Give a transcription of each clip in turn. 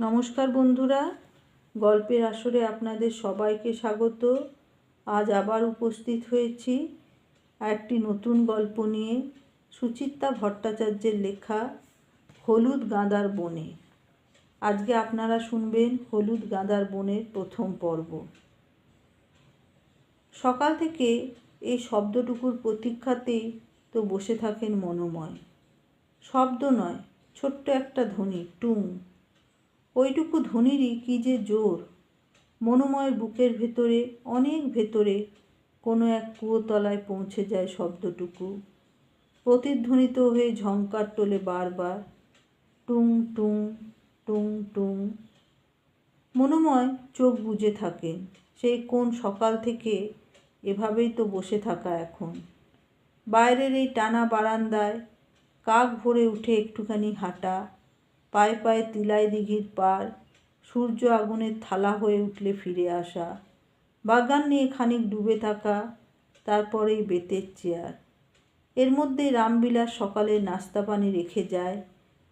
নমস্কার বন্ধুরা, গল্পের আসরে আপনাদের সবাইকে স্বাগত। আজ আবার উপস্থিত হয়েছি একটি নতুন গল্প নিয়ে সুচিত্রা ভট্টাচার্যের লেখা হলুদ গাঁদার বনে। আজকে আপনারা শুনবেন হলুদ গাঁদার বনের প্রথম পর্ব। সকাল থেকে এই শব্দটুকুর প্রতীক্ষাতেই তো বসে থাকেন মনোময়। শব্দ নয়, ছোট্ট একটা ধ্বনি, টুং। ওইটুকু ধ্বনিরই কী যে জোর? মনোময়ের বুকের ভেতরে, অনেক ভেতরে কোনো এক কুয়োতলায় পৌঁছে যায় শব্দটুকু। প্রতিধ্বনিত হয়ে ঝঙ্কার তোলে বারবার। টুং টুং টুং টুং। মনোময় চোখ বুজে থাকেন সেই কোন সকাল থেকে এভাবেই তো বসে থাকা এখন। বাইরের এই টানা বারান্দায় কাক ভরে উঠে একটুখানি হাঁটা। পায়ে পায়ে তিলাই দিঘির পার, সূর্য আগুনের থালা হয়ে উঠলে ফিরে আসা। বাগান নিয়ে খানিক ডুবে থাকা, তারপরেই বেতের চেয়ার। এর মধ্যে রামবিলাস সকালে নাস্তা পানি রেখে যায়,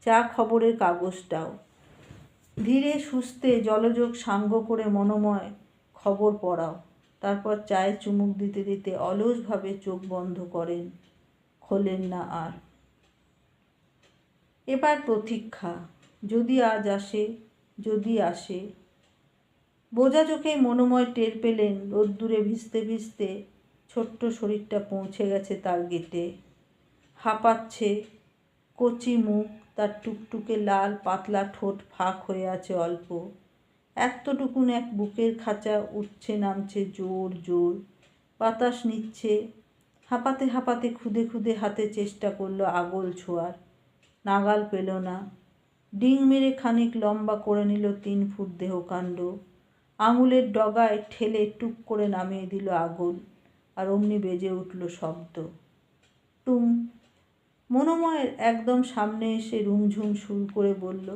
চা খবরের কাগজটাও। ধীরে সুস্থে জলযোগ সাঙ্গ করে মনোময় খবর পড়াও। তারপর চায়ে চুমুক দিতে দিতে অলসভাবে চোখ বন্ধ করেন, খোলেন না আর। এবার প্রতীক্ষা। যদি আজ আসে, যদি আসে। বোঝা চোখে মনোময় টের পেলেন রোদ্দুরে ভিজতে ভিজতে ছোট্ট শরীরটা পৌঁছে গেছে তার গেটে। হাঁপাচ্ছে, কচি মুখ, তার টুকটুকে লাল পাতলা ঠোঁট ফাঁক হয়ে আছে অল্প। এতটুকুন এক বুকের খাঁচা উঠছে, নামছে জোর জোর। বাতাস নিচ্ছে, হাঁপাতে হাঁপাতে, খুদে খুদে হাতে চেষ্টা করল আগল ছোঁয়ার। নাগাল পেল না। ডিং মেরে খানিক লম্বা করে নিল তিন ফুট দেহকাণ্ড। আঙুলের ডগায় ঠেলে টুক করে নামিয়ে দিল আগুন, আর অমনি বেজে উঠল শব্দ। টুম মনোময়ের একদম সামনে এসে রুমঝুম সুর করে বলল,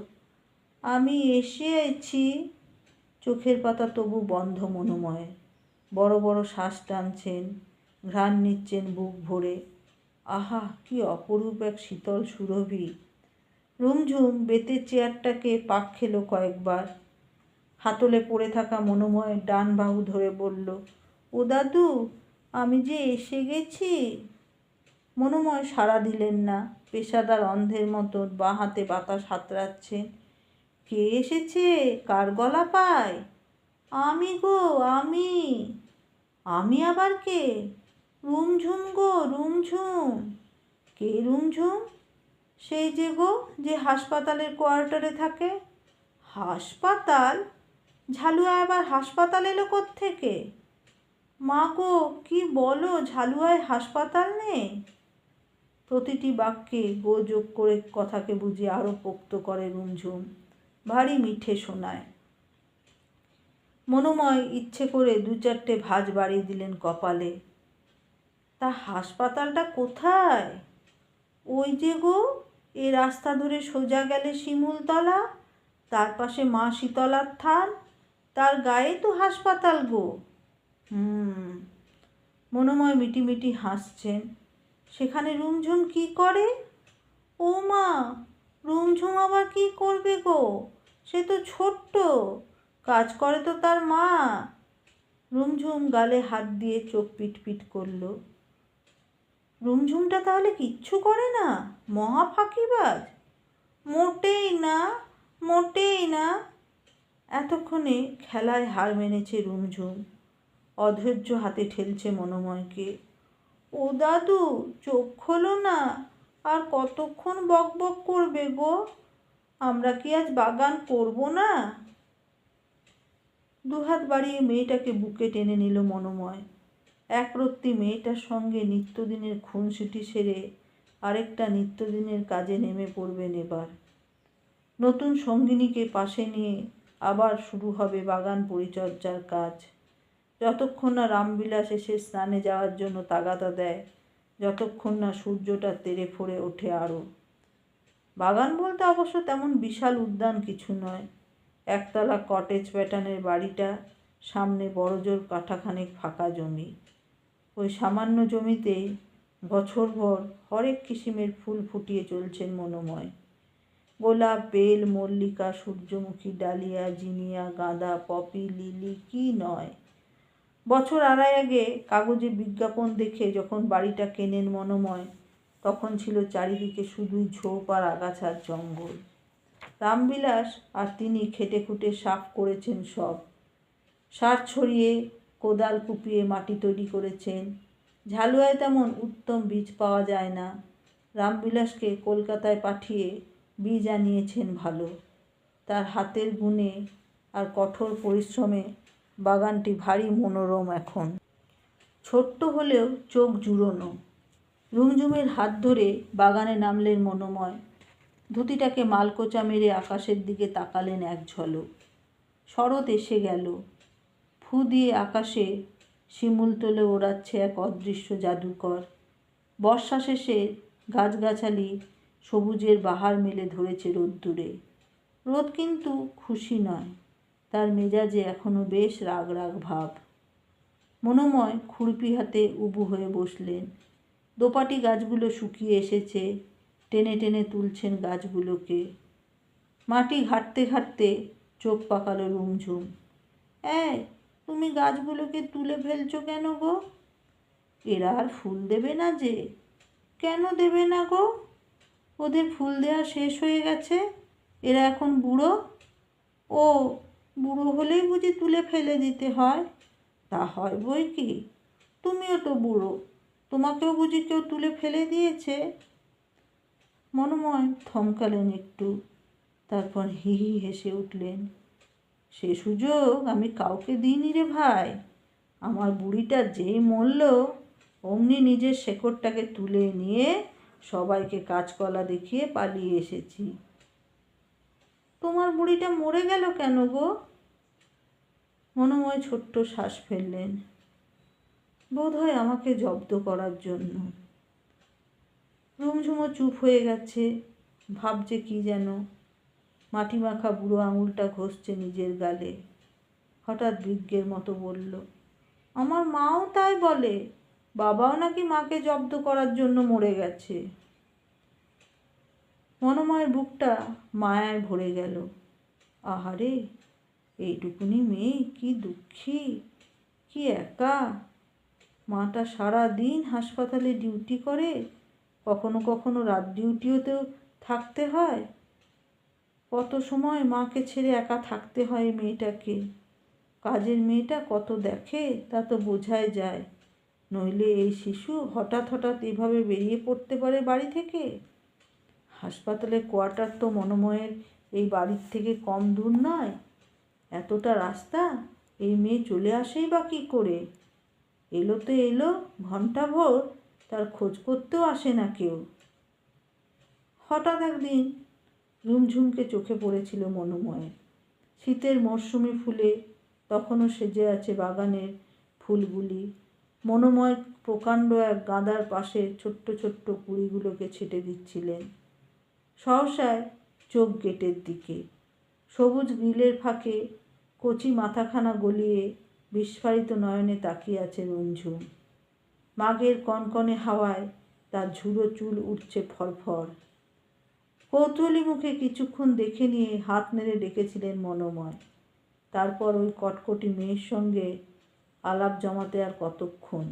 আমি এসেছি চোখের পাতা তবু বন্ধ মনোময়ের। বড় বড় শ্বাস টানছেন, ঘ্রাণ নিচ্ছেন বুক ভরে। আহা, কি অপরূপ এক শীতল সুরভি। রুমঝুম বেতের চেয়ারটাকে পাক খেলো কয়েকবার। হাতলে পড়ে থাকা মনোময়ের ডান বাহু ধরে বলল, ও দাদু, আমি যে এসে গেছি? মনোময় সাড়া দিলেন না। পেশাদার অন্ধের মতো বাঁ হাতে বাতাস হাতড়াচ্ছেন কে এসেছে? কার গলা পায়? আমি গো, আমি। আমি আবার কে? রুমঝুম গো, রুমঝুম। কে রুমঝুম? সেই যে গো, যে হাসপাতালের কোয়ার্টারে থাকে। হাসপাতাল? ঝালুয়া আবার হাসপাতাল এলো থেকে মা গো, কি বলো, ঝালুয়ায় হাসপাতাল নেই? প্রতিটি বাক্যে গো যোগ করে কথাকে বুঝি আরও পোক্ত করে রুমঝুম। ভারী মিঠে শোনায় মনোময় ইচ্ছে করে দু চারটে ভাজ বাড়িয়ে দিলেন কপালে। তা হাসপাতালটা কোথায়? ওই যে গো এ রাস্তা ধরে সোজা গেলে শিমুলতলা, তার পাশে মা শীতলার থান, তার গায়ে তো হাসপাতাল গো। হুম, মনোময় মিটিমিটি হাসছেন সেখানে রুমঝুম কি করে? ও মা, রুমঝুম আবার কি করবে গো? সে তো ছোট্ট, কাজ করে তো তার মা। রুমঝুম গালে হাত দিয়ে চোখ পিট পিট করল। রুমঝুমটা তাহলে কিচ্ছু করে না, মহা ফাঁকিবাজ। মোটেই না মোটেই না। এতক্ষণে খেলায় হার মেনেছে রুমঝুম। অধৈর্য হাতে ঠেলছে মনোময়কে। ও দাদু, চোখ খোলো না, আর কতক্ষণ বক বক করবে গো? আমরা কি আজ বাগান করব না? দুহাত বাড়িয়ে মেয়েটাকে বুকে টেনে নিল মনোময়। একরত্তি মেয়েটার সঙ্গে নিত্যদিনের খুনসুটি সেরে আরেকটা নিত্যদিনের কাজে নেমে পড়বেন এবার। নতুন সঙ্গিনীকে পাশে নিয়ে আবার শুরু হবে বাগান পরিচর্যার কাজ। যতক্ষণ না রামবিলাস এসে স্নানে যাওয়ার জন্য তাগাদা দেয়, যতক্ষণ না সূর্যটা তেরে ফোড়ে ওঠে আরও বাগান বলতে অবশ্য তেমন বিশাল উদ্যান কিছু নয়। একতলা কটেজ প্যাটার্নের বাড়িটা, সামনে বড়জোর কাঠাখানেক ফাঁকা জমি। ওই সামান্য জমিতেই বছরভর হরেক কিসিমের ফুল ফুটিয়ে চলছেন মনোময়। গোলাপ, বেল, মল্লিকা, সূর্যমুখী ডালিয়া, জিনিয়া, গাঁদা, পপি, লিলি, কি নয়। বছর আড়াই আগে কাগজে বিজ্ঞাপন দেখে যখন বাড়িটা কেনেন মনোময়, তখন ছিল চারিদিকে শুধুই ঝোপ আর আগাছার জঙ্গল। রামবিলাস আর তিনি খেটে খুঁটে সাফ করেছেন সব। সার ছড়িয়ে কোদাল কুপিয়ে মাটি তৈরি করেছেন। ঝালুয়ায় তেমন উত্তম বীজ পাওয়া যায় না। রামবিলাসকে কলকাতায় পাঠিয়ে বীজ আনিয়েছেন ভালো। তার হাতের গুণে আর কঠোর পরিশ্রমে বাগানটি ভারী মনোরম এখন। ছোট্ট হলেও চোখ জুড়োনো। রুমঝুমের হাত ধরে বাগানে নামলেন মনোময়। ধুতিটাকে মালকোচা মেরে আকাশের দিকে তাকালেন এক ঝলক। শরৎ এসে গেল। ফু দিয়ে আকাশে শিমুল তোলে ওড়াচ্ছে এক অদৃশ্য জাদুকর। বর্ষা শেষে গাছগাছালি সবুজের বাহার মেলে ধরেছে রোদ্দুরে। রোদ কিন্তু খুশি নয়, তার মেজাজে এখনও বেশ রাগ রাগ ভাব। মনোময় খুরপি হাতে উবু হয়ে বসলেন। দোপাটি গাছগুলো শুকিয়ে এসেছে, টেনে টেনে তুলছেন গাছগুলোকে। মাটি ঘাটতে ঘাটতে চোখ পাকালো রুমঝুম। এই তুমি গাছগুলোকে তুলে ফেলছো কেন গো? এরা আর ফুল দেবে না যে। কেন দেবে না গো? ওদের ফুল দেওয়া শেষ হয়ে গেছে। এরা এখন বুড়ো। ও, বুড়ো হলেই বুঝি তুলে ফেলে দিতে হয়। তা হয় বই কি? তুমিও তো বুড়ো। তোমাকেও বুঝি কেউ তুলে ফেলে দিয়েছে। মনোময় থমকালেন একটু। তারপর হি হি হেসে উঠলেন। সে সুযোগ আমি কাউকে দিইনি রে ভাই। আমার বুড়িটা যেই মরল, অমনি নিজের শেকড়টাকে তুলে নিয়ে সবাইকে কাজকলা দেখিয়ে পালিয়ে এসেছি। তোমার বুড়িটা মরে গেল কেন গো? মনোময় ছোট্ট শ্বাস ফেললেন। বোধ হয় আমাকে জব্দ করার জন্য। রুমঝুমো চুপ হয়ে গেছে, ভাবছে কি যেন। মাটি মাখা বুড়ো আঙুলটা ঘষছে নিজের গালে। হঠাৎ বিজ্ঞের মতো বলল, আমার মাও তাই বলে, বাবাও নাকি মাকে জব্দ করার জন্য মরে গেছে। মনোময়ের বুকটা মায়ায় ভরে গেল। আহারে, এইটুকুনি মেয়ে কি দুঃখী, কি একা। মাটা সারা দিন হাসপাতালে ডিউটি করে, কখনো কখনো রাত ডিউটিও তো থাকতে হয়। কত সময় মাকে ছেড়ে একা থাকতে হয় মেয়েটাকে? কাজের মেয়েটা কত দেখে তা তো বোঝাই যায়। নইলে এই শিশু হঠাৎ হঠাৎ এভাবে বেরিয়ে পড়তে পারে বাড়ি থেকে? হাসপাতালের কোয়ার্টার তো মনোময়ের এই বাড়ির থেকে কম দূর নয়। এতটা রাস্তা? এই মেয়ে চলে আসেই বা কী করে? এলো তো এলো ঘণ্টা ভোর, তার খোঁজ করতেও আসে না কেউ। হঠাৎ একদিন ঝুমঝুমকে চোখে পড়েছিল মনোময়ের শীতের মরশুমি ফুলে তখনও সেজে আছে বাগানের ফুলগুলি। মনোময় প্রকাণ্ড এক গাঁদার পাশে ছোট্ট ছোট্ট কুড়িগুলোকে ছেটে দিচ্ছিলেন। সহসায় চোখ গেটের দিকে। সবুজ গ্রিলের ফাঁকে কচি মাথাখানা গলিয়ে বিস্ফারিত নয়নে তাকিয়ে আছে রঞ্ঝুম মাঘের কনকনে হাওয়ায় তার ঝুড়ো চুল উঠছে ফরফর। কৌতূহলী মুখে কিছুক্ষণ দেখে নিয়ে হাত নেড়ে ডেকেছিলেন মনোময়। তারপর ওই কটকটি মেয়ের সঙ্গে আলাপ জমাতে আর কতক্ষণ?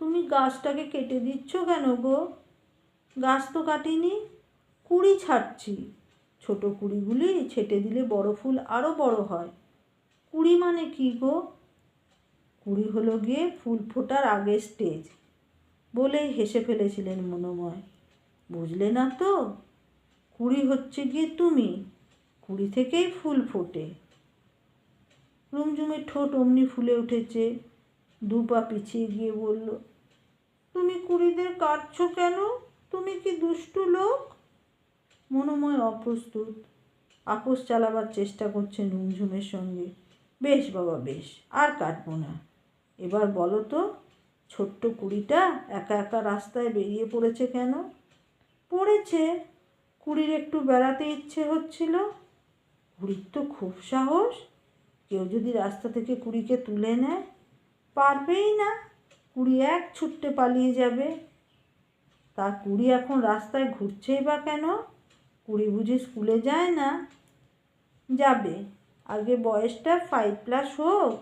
তুমি গাছটাকে কেটে দিচ্ছ কেন গো? গাছ তো কাটিনি, কুড়ি ছাড়ছি। ছোট কুড়িগুলি ছেটে দিলে বড় ফুল আরও বড় হয়। কুড়ি মানে কি গো? কুড়ি হলো গিয়ে ফুল ফোটার আগের স্টেজ, বলেই হেসে ফেলেছিলেন মনোময়। বুঝলে না তো? কুড়ি হচ্ছে গিয়ে তুমি। কুড়ি থেকেই ফুল ফোটে। রুমঝুমের ঠোঁট অমনি ফুলে উঠেছে। দু পা পিছিয়ে গিয়ে বলল, তুমি কুড়িদের কাটছো কেন? তুমি কি দুষ্টু লোক? মনোময় অপ্রস্তুত। আপোষ চালাবার চেষ্টা করছে রুমঝুমের সঙ্গে। বেশ বাবা, বেশ, আর কাটবো না। এবার বলো তো, ছোট্ট কুড়িটা একা একা রাস্তায় বেরিয়ে পড়েছে কেন? পড়েছে। কুড়ির একটু বেড়াতে ইচ্ছে হচ্ছিল। কুড়ির তো খুব সাহস। কেউ যদি রাস্তা থেকে কুড়িকে তুলে নেয়, পারবেই না। কুড়ি এক ছুটতে পালিয়ে যাবে। তা কুড়ি এখন রাস্তায় ঘুরছেই বা কেন? কুড়ি বুঝি স্কুলে যায় না? যাবে। আগে বয়সটা ফাইভ প্লাস হোক।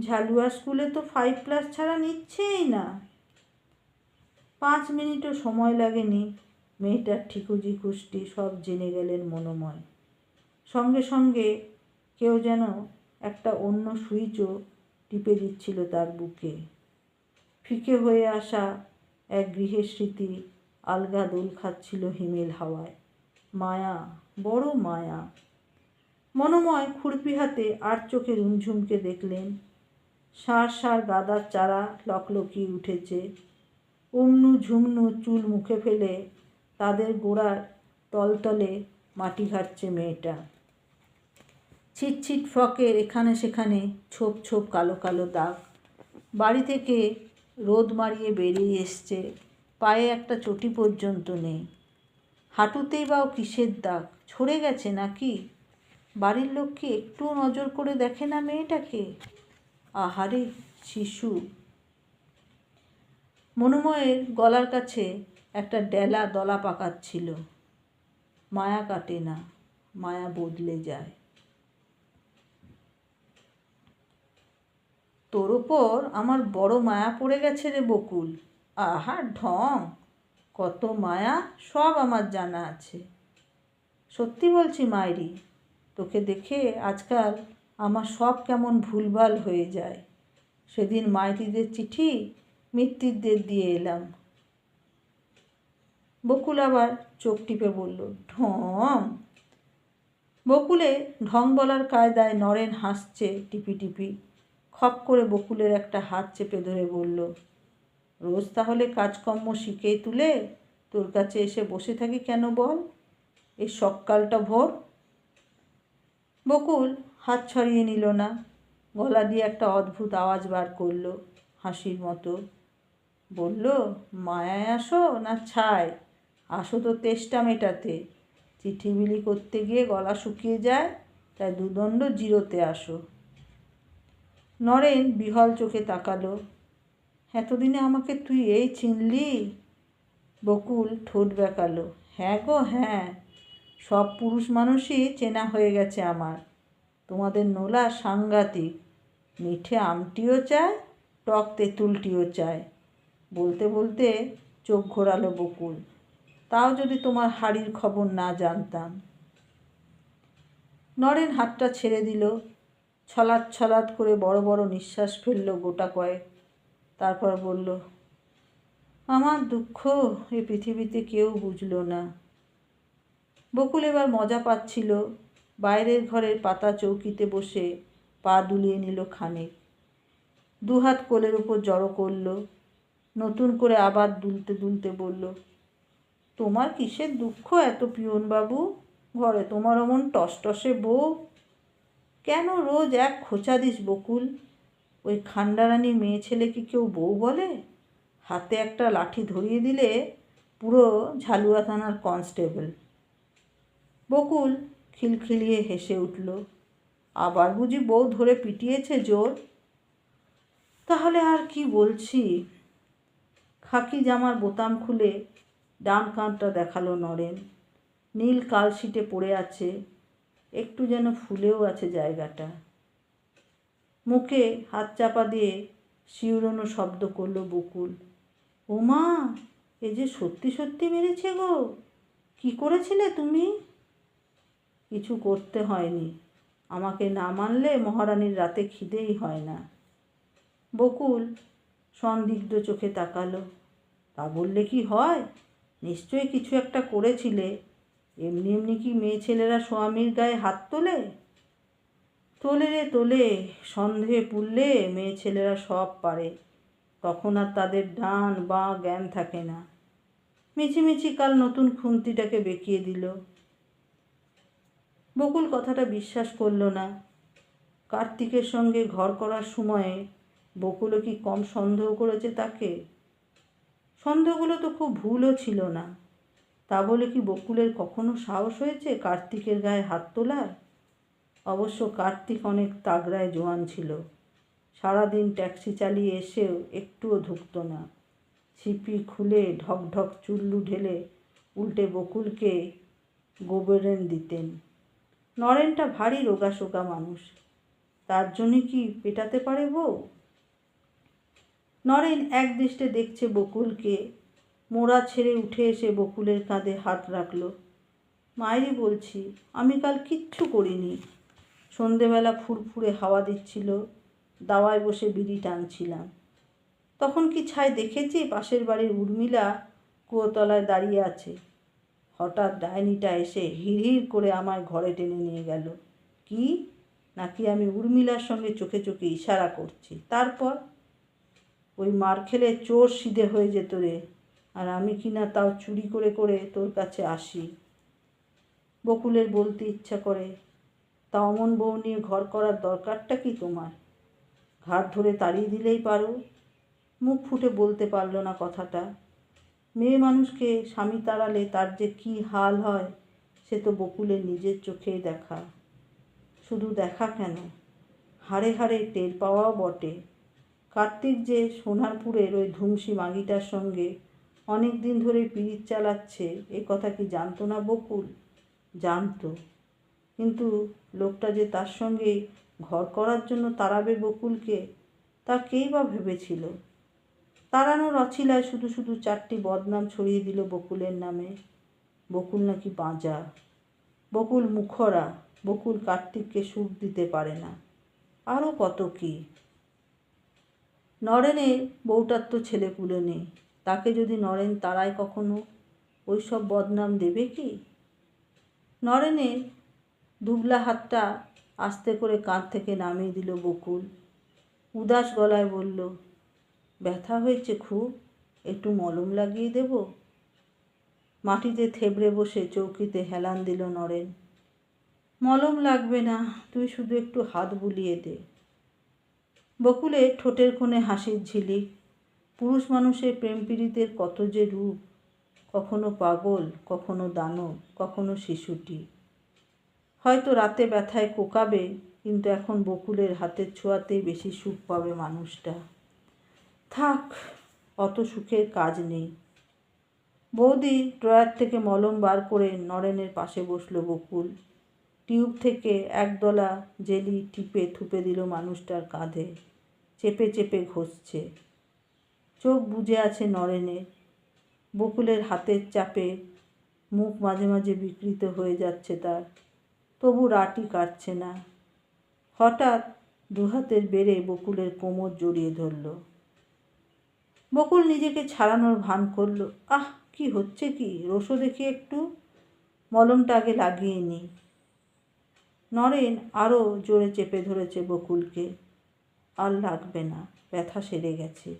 ঝালুয়া স্কুলে তো ফাইভ প্লাস ছাড়া নিচ্ছেই না। পাঁচ মিনিটও সময় লাগেনি। মেয়েটার ঠিকুজি কুষ্টি সব জেনে গেলেন মনোময়। সঙ্গে সঙ্গে কেউ যেন একটা অন্য সুইচও টিপে দিচ্ছিল তার বুকে। ফিকে হয়ে আসা এক গৃহের স্মৃতি আলগা দোল খাচ্ছিল হিমেল হাওয়ায়। মায়া, বড় মায়া। মনোময় খুরপি হাতে আর চোখে রুমঝুমকে দেখলেন। সার সার গাদার চারা লকলকিয়ে উঠেছে। উমনু ঝুমনু চুল মুখে ফেলে তাদের গোড়ার তলতলে মাটি ঘাটছে মেয়েটা। ছিটছিট ফ্রকের এখানে সেখানে ছোপ ছোপ কালো কালো দাগ। বাড়ি থেকে রোদ মারিয়ে বেরিয়ে এসছে, পায়ে একটা চটি পর্যন্ত নেই। হাঁটুতেই বা ও কিসের দাগ, ছড়ে গেছে নাকি? বাড়ির লোক কি একটুও নজর করে দেখে না মেয়েটাকে? আহারে, শিশু। মনোময়ের গলার কাছে একটা ডেলা দলা পাকাচ্ছিল। মায়া কাটে না, মায়া বদলে যায়। তোর ওপর আমার বড় মায়া পড়ে গেছে রে বকুল। আহা, ঢং! কত মায়া, সব আমার জানা আছে। সত্যি বলছি মায়েরি তোকে দেখে আজকাল আমার সব কেমন ভুলভাল হয়ে যায়। সেদিন মাইতিদের চিঠি মিত্তিরদের দিয়ে এলাম। বকুল আবার চোখ টিপে বলল, ঢং। বকুলে ঢং বলার কায়দায় নরেন হাসছে টিপি টিপি। খপ করে বকুলের একটা হাত চেপে ধরে বলল, রোজ তাহলে কাজকর্ম শিখেই তুলে তোর কাছে এসে বসে থাকি কেন বল? এই সকালটা ভোর। বকুল হাত ছড়িয়ে নিল না। গলা দিয়ে একটা অদ্ভুত আওয়াজ বার করল হাসির মতো। বলল, মায়ায় আসো না ছায়? আসো তো তেষ্টা মেটাতে। চিঠি বিলি করতে গিয়ে গলা শুকিয়ে যায়, তাই দুদণ্ড জিরোতে আসো। নরেন বিহল চোখে তাকালো। এতদিনে আমাকে তুই এই চিনলি? বকুল ঠোঁট বেঁকালো। হ্যাঁ গো হ্যাঁ। সব পুরুষ মানুষই চেনা হয়ে গেছে আমার। তোমাদের নোলা সাংঘাতিক। মিঠে আমটিও চায়, টক তেঁতুলটিও চায়। বলতে বলতে চোখ ঘোরালো বকুল। তাও যদি তোমার হাড়ির খবর না জানতাম। নরেন হাতটা ছেড়ে দিল ছলাৎ ছলাৎ করে বড় বড় নিঃশ্বাস ফেলল গোটা কয়েক। তারপর বলল, আমার দুঃখ এ পৃথিবীতে কেউ বুঝলো না। বকুল এবার মজা পাচ্ছিল, বাইরের ঘরের পাতা চৌকিতে বসে পা দুলিয়ে নিল খানিক। দুহাত কোলের উপর জড়ো করল, নতুন করে আবার দুলতে দুলতে বলল তোমার কিসের দুঃখ এত পিয়নবাবু? ঘরে তোমার অমন টসটসে বউ? কেন রোজ এক খোঁচা দিস বকুল? ওই খান্ডারানি মেয়ে ছেলে কি কেউ বউ বলে? হাতে একটা লাঠি ধরিয়ে দিলে পুরো ঝালুয়া থানার কনস্টেবল। বকুল খিলখিলিয়ে হেসে উঠল, আবার বুঝি বউ ধরে পিটিয়েছে জোর? তাহলে আর কি বলছি? খাকি জামার বোতাম খুলে ডান কাঁধটা দেখাল নরেন। নীল কাল কালশিটে পড়ে আছে, একটু যেন ফুলেও আছে জায়গাটা। মুখে হাত চাপা দিয়ে শিউরনো শব্দ করল বকুল। ওমা এ যে সত্যি সত্যি মেরেছে গো। কি করেছিলে তুমি? কিছু করতে হয়নি। আমাকে না মানলে মহারানীর রাতে খিদেই হয় না। বকুল সন্দিগ্ধ চোখে তাকালো। তা বললে কি হয়? নিশ্চয়ই কিছু একটা করেছিলে। এমনি এমনি কি মেয়ে ছেলেরা স্বামীর গায়ে হাত তোলে? তোলে রে তোলে সন্দেহে পুড়লে মেয়ে ছেলেরা সব পারে। তখন আর তাদের ডান বা জ্ঞান থাকে না। মিছিমিছি কাল নতুন খুন্তিটাকে বেঁকিয়ে দিল। বকুল কথাটা বিশ্বাস করল না। কার্তিকের সঙ্গে ঘর করার সময়ে বকুলও কি কম সন্দেহ করেছে তাকে? সন্দেহগুলো তো খুব ভুলও ছিল না। তা বলে কি বকুলের কখনো সাহস হয়েছে কার্তিকের গায়ে হাত তোলার? অবশ্য কার্তিক অনেক তাগড়ায় জোয়ান ছিল। সারাদিন ট্যাক্সি চালিয়ে এসেও একটুও ধুকত না। ছিপি খুলে ঢক ঢক চুল্লু ঢেলে উল্টে বকুলকে গোবরেন দিতেন। নরেনটা ভারী রোগাশোকা মানুষ। তার জন্যে কি পেটাতে পারে বউ? নরেন এক দৃষ্টে দেখছে বকুলকে। মোড়া ছেড়ে উঠে এসে বকুলের কাঁধে হাত রাখল। মায়েরই বলছি, আমি কাল কিচ্ছু করিনি। সন্ধেবেলা ফুরফুরে হাওয়া দিচ্ছিল, দাওয়ায় বসে বিড়ি টানছিলাম। তখন কি ছাই দেখেছি? পাশের বাড়ির উর্মিলা কুয়োতলায় দাঁড়িয়ে আছে। হঠাৎ ডাইনিটা এসে হিড়হিড় করে আমার ঘরে টেনে নিয়ে গেল। কি? নাকি আমি উর্মিলার সঙ্গে চোখে চোখে ইশারা করছি? তারপর? ওই মার খেলে চোর সিধে হয়ে যেত রে। আর আমি কিনা তাও চুরি করে করে তোর কাছে আসি? বকুলের বলতে ইচ্ছা করে, তা অমন বউ নিয়ে ঘর করার দরকারটা কি তোমার? ঘাট ধরে তাড়িয়ে দিলেই পারো। মুখ ফুটে বলতে পারল না কথাটা। মেয়ে মানুষকে স্বামী তাড়ালে তার যে কী হাল হয়, সে তো বকুলের নিজের চোখেই দেখা। শুধু দেখা কেন? হাড়ে হাড়ে টের পাওয়াও বটে। কার্তিক যে সোনারপুরের ওই ধুমসি মাগিটার সঙ্গে অনেক দিন ধরে পিরিত চালাচ্ছে, এ কথা কি জানতো না বকুল? জানতো। কিন্তু লোকটা যে তার সঙ্গে ঘর করার জন্য তাড়াবে বকুলকে, তা কেই বা ভেবেছিল? তাড়ানোর অছিলায় শুধু শুধু চারটি বদনাম ছড়িয়ে দিল বকুলের নামে। বকুল নাকি বাঁজা বকুল মুখরা, বকুল কার্তিককে সুখ দিতে পারে না। আরও কত কি? নরেনের বউটার তো ছেলেপুলে নেই। তাকে যদি নরেন তারায় কখনো ওই সব বদনাম দেবে কি? নরেনের দুবলা হাতটা আস্তে করে কাঁধ থেকে নামিয়ে দিল বকুল। উদাস গলায় বলল, ব্যথা হয়েছে খুব, একটু মলম লাগিয়ে দেব? মাটিতে থেবড়ে বসে চৌকিতে হেলান দিল নরেন। মলম লাগবে না, তুই শুধু একটু হাত বুলিয়ে দে। বকুলে ঠোঁটের কোণে হাসির ঝিলিক পুরুষ মানুষের প্রেম পীড়িতের কত যে রূপ। কখনো পাগল, কখনো দানব, কখনো শিশুটি। হয়তো রাতে ব্যথায় কোকাবে, কিন্তু এখন বকুলের হাতের ছোঁয়াতেই বেশি সুখ পাবে মানুষটা। থাক, অত সুখের কাজ নেই। বৌদি ড্রয়ার থেকে মলম বার করে নরেনের পাশে বসল বকুল। টিউব থেকে একদলা জেলি টিপে থুপে দিল মানুষটার কাঁধে। চেপে চেপে ঘষছে। চোখ বুজে আছে নরেনের বকুলের হাতের চাপে মুখ মাঝে মাঝে বিকৃত হয়ে যাচ্ছে তার। তবু রাটি কাটছে না। হঠাৎ দুহাতের বেড়ে বকুলের কোমর জড়িয়ে ধরল। বকুল নিজেকে ছাড়ানোর ভান করল, আহ, কি হচ্ছে কি? রসো দেখি একটু? মলমটা আগে লাগিয়ে নি। নরেন আরও জোরে চেপে ধরেছে বকুলকে। আর লাগবে না, ব্যথা সেরে গেছে।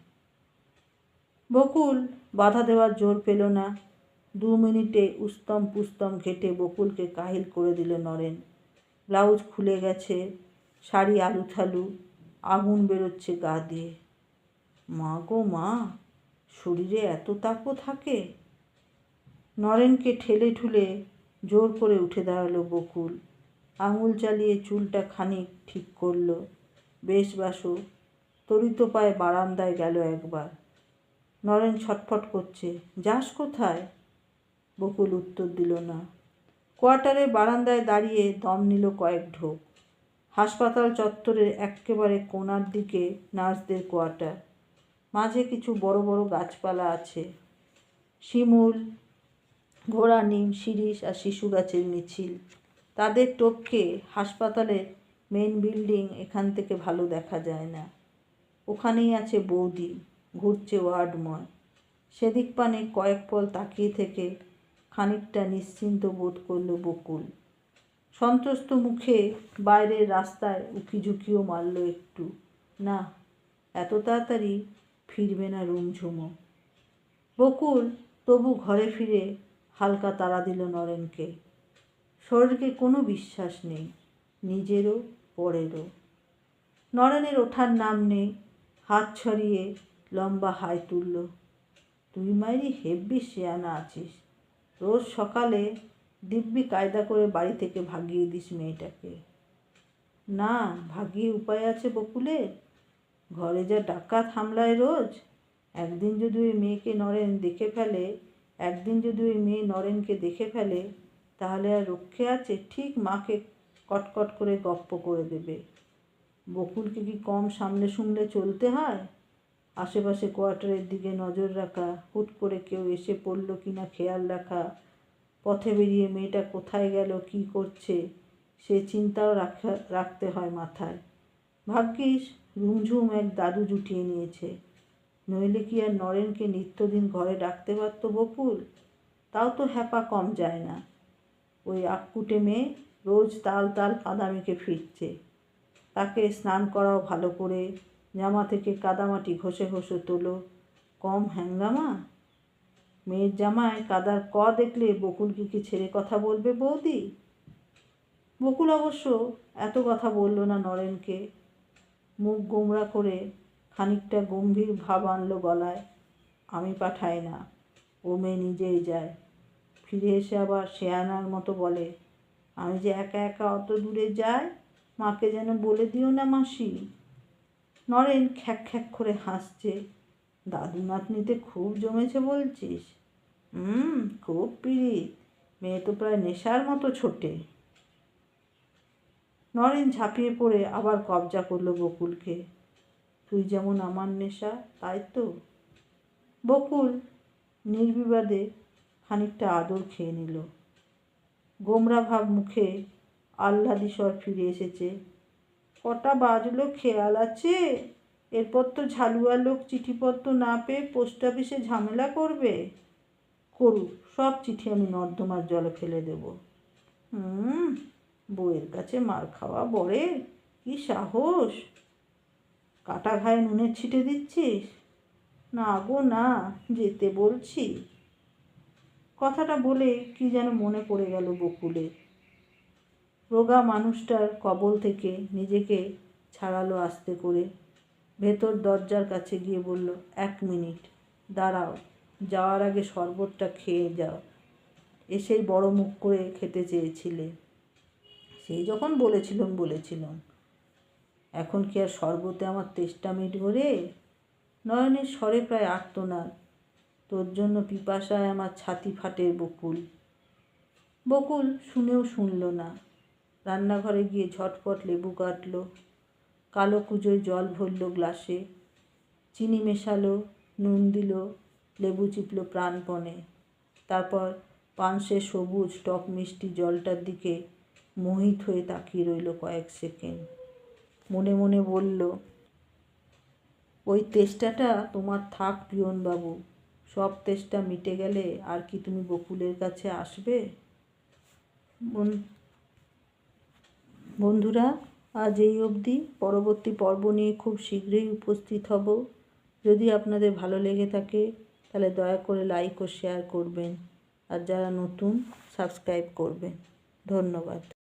বকুল বাধা দেওয়ার জোর পেল না। দু মিনিটে উস্তম পুস্তম ঘেটে বকুলকে কাহিল করে দিল নরেন। ব্লাউজ খুলে গেছে, শাড়ি আলুথালু, আগুন বেরোচ্ছে গা দিয়ে। মা গো মা, শরীরে এত তাপও থাকে? নরেনকে ঠেলে ঠুলে জোর করে উঠে দাঁড়াল বকুল। আঙুল চালিয়ে চুলটা খানিক ঠিক করল। বেশ বাসু তরিত পায়ে বারান্দায় গেল একবার। নরেন ছটফট করছে, যাস কোথায়? বকুল উত্তর দিল না। কোয়ার্টারে বারান্দায় দাঁড়িয়ে দম নিল কয়েক ঢোক। হাসপাতাল চত্বরের একেবারে কোনার দিকে নার্সদের কোয়ার্টার। মাঝে কিছু বড় বড় গাছপালা আছে। শিমুল, ঘোড়া, নিম, শিরিষ আর শিশু গাছের মিছিল। তাদের টপকে হাসপাতালের মেন বিল্ডিং এখান থেকে ভালো দেখা যায় না। ওখানেই আছে বৌদি, ঘুরছে ওয়ার্ডময়। সেদিক পানে কয়েক পল তাকিয়ে থেকে খানিকটা নিশ্চিন্ত বোধ করল বকুল। সন্ত্রস্ত মুখে বাইরের রাস্তায় উকিঝুঁকিও মারল একটু। না, এত তাড়াতাড়ি ফিরবে না রুমঝুমো বকুল তবু ঘরে ফিরে হালকা তাড়া দিল নরেনকে। শরীরকে কোনো বিশ্বাস নেই, নিজেরও, পরেরও। নরেনের ওঠার নাম নেই, হাত ছড়িয়ে লম্বা হাই তুলল, তুই মাইরি হেব্বি শেয়ানা আছিস। রোজ সকালে দিব্যি কায়দা করে বাড়ি থেকে ভাগিয়ে দিস মেয়েটাকে। না, ভাগিয়ে উপায় আছে বকুলের ঘরে যা ডাকাত হামলায় রোজ? একদিন যদি ওই মেয়েকে নরেন দেখে ফেলে, একদিন যদি ওই মেয়ে নরেনকে দেখে ফেলে তাহলে আর রক্ষে আছে? ঠিক মাকে কটকট করে গপ্প করে দেবে। বকুলকে কি কম সামলে শুনলে চলতে হয়? আশেপাশে কোয়ার্টারের দিকে নজর রাখা, হুট করে কেউ এসে পড়ল কি না খেয়াল রাখা, পথে বেরিয়ে মেয়েটা কোথায় গেল, কি করছে, সে চিন্তাও রাখা, রাখতে হয় মাথায়। ভাগ্যিস রুমঝুম এক দাদু জুটিয়ে নিয়েছে। নইলে কি আর নরেনকে নিত্যদিন ঘরে ডাকতে পারত বকুল? তাও তো হ্যাপা কম যায় না। ওই আক্কুটে মেয়ে রোজ তাল তাল কাদা মেখে ফিরছে। তাকে স্নান করাও ভালো করে, জামা থেকে কাদামাটি ঘষে ঘষে তোলো। কম হ্যাঙ্গামা? মেয়ের জামায় কাদার ক দেখলে বকুল কি কি ছেড়ে কথা বলবে বৌদি? বকুল অবশ্য এত কথা বলল না নরেনকে। মুখ গোমরা করে খানিকটা গম্ভীর ভাব আনলো গলায়। আমি পাঠাই না, ও মেয়ে নিজেই যায়। ফিরে এসে আবার শেয়ানার মতো বলে, আমি যে একা একা অত দূরে যাই, মাকে যেন বলে দিও না মাসি। নরেন খ্যাক খ্যাক করে হাসছে, দাদু নাতনিতে খুব জমেছে বলছিস? হুম খুব পিড়িত, মেয়ে তো প্রায় নেশার মতো ছোটে। নরেন ঝাঁপিয়ে পড়ে আবার কবজা করল বকুলকে, তুই যেমন আমার নেশা, তাই তো? বকুল নির্বিবাদে খানিকটা আদর খেয়ে নিল। গোমরা ভাব মুখে আহ্লাদি স্বর ফিরে এসেছে। কটা বাজলো খেয়াল আছে? এরপর তো ঝালুয়া লোক চিঠিপত্র না পেয়ে পোস্ট অফিসে ঝামেলা করবে। করুক সব চিঠি আমি নর্দমার জলে ফেলে দেব। হুম, বউয়ের কাছে মার খাওয়া বড়ে? কি সাহস? কাটা ঘায়ে নুনের ছিটে দিচ্ছিস? না গো, না, যেতে বলছি। কথাটা বলে কি যেন মনে পড়ে গেল বকুলের রোগা মানুষটার কবল থেকে নিজেকে ছাড়ালো আস্তে করে। ভেতর দরজার কাছে গিয়ে বলল, এক মিনিট, দাঁড়াও, যাওয়ার আগে শরবতটা খেয়ে যাও। এসেই বড় মুখ করে খেতে চেয়েছিলে। সেই যখন বলেছিলাম বলেছিলাম। এখন কি আর শরবতে আমার তেষ্টা মিটব রে? নয়নের স্বরে প্রায় আর্তনাদ। তোর জন্য পিপাসায় আমার ছাতি ফাটে বকুল। বকুল শুনেও শুনল না। রান্নাঘরে গিয়ে ঝটপট লেবু কাটলো। কালো কুজোয় জল ভরল গ্লাসে। চিনি মেশালো, নুন দিল, লেবু চিপলো প্রাণপণে। তারপর পানসে সবুজ টক মিষ্টি জলটার দিকে মোহিত হয়ে তাকিয়ে রইল কয়েক সেকেন্ড। মনে মনে বলল, ওই তেষ্টাটা তোমার থাক পিয়নবাবু। সব তেষ্টা মিটে গেলে আর কি তুমি বকুলের কাছে আসবে? বন্ধুরা, আজ এই অবধি। পরবর্তী পর্ব নিয়ে খুব শীঘ্রই উপস্থিত হব। যদি আপনাদের ভালো লেগে থাকে, তাহলে দয়া করে লাইক ও শেয়ার করবেন। আর যারা নতুন সাবস্ক্রাইব করবেন। ধন্যবাদ।